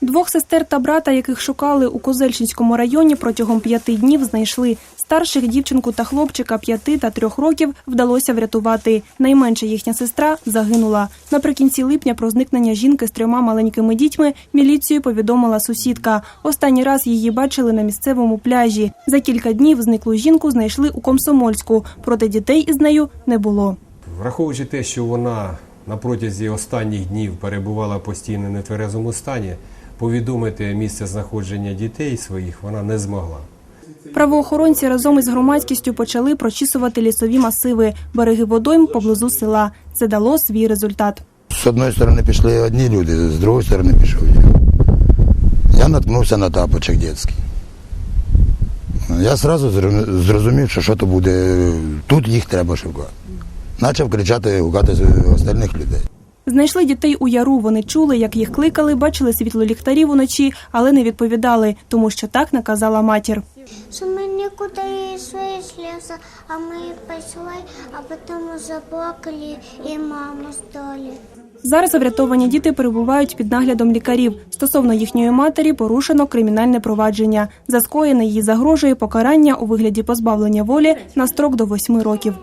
Двох сестер та брата, яких шукали у Козельщинському районі протягом п'яти днів, знайшли. Старших дівчинку та хлопчика п'яти та трьох років вдалося врятувати. Найменша їхня сестра загинула. Наприкінці липня про зникнення жінки з трьома маленькими дітьми міліцію повідомила сусідка. Останній раз її бачили на місцевому пляжі. За кілька днів зниклу жінку знайшли у Комсомольську. Проте дітей із нею не було. Враховуючи те, що вона на протязі останніх днів перебувала постійно в нетверезому стані, повідомити місце знаходження дітей своїх вона не змогла. Правоохоронці разом із громадськістю почали прочісувати лісові масиви, береги водойм поблизу села. Це дало свій результат. З одної сторони пішли одні люди, з другої сторони пішов я. Я наткнувся на тапочок дитячий. Я одразу зрозумів, що що то буде. Тут їх треба шукати. Почав кричати, гукати з остальних людей. Знайшли дітей у яру. Вони чули, як їх кликали, бачили світло ліхтарів уночі, але не відповідали, тому що так наказала матір. что мы никуда не шли из а мы пошли, а потом заплакали и маму стали. Зараз врятовані діти перебувають під наглядом лікарів. Стосовно їхньої матері порушено кримінальне провадження. За скоєне їй загрожує покарання у вигляді позбавлення волі на строк до восьми років.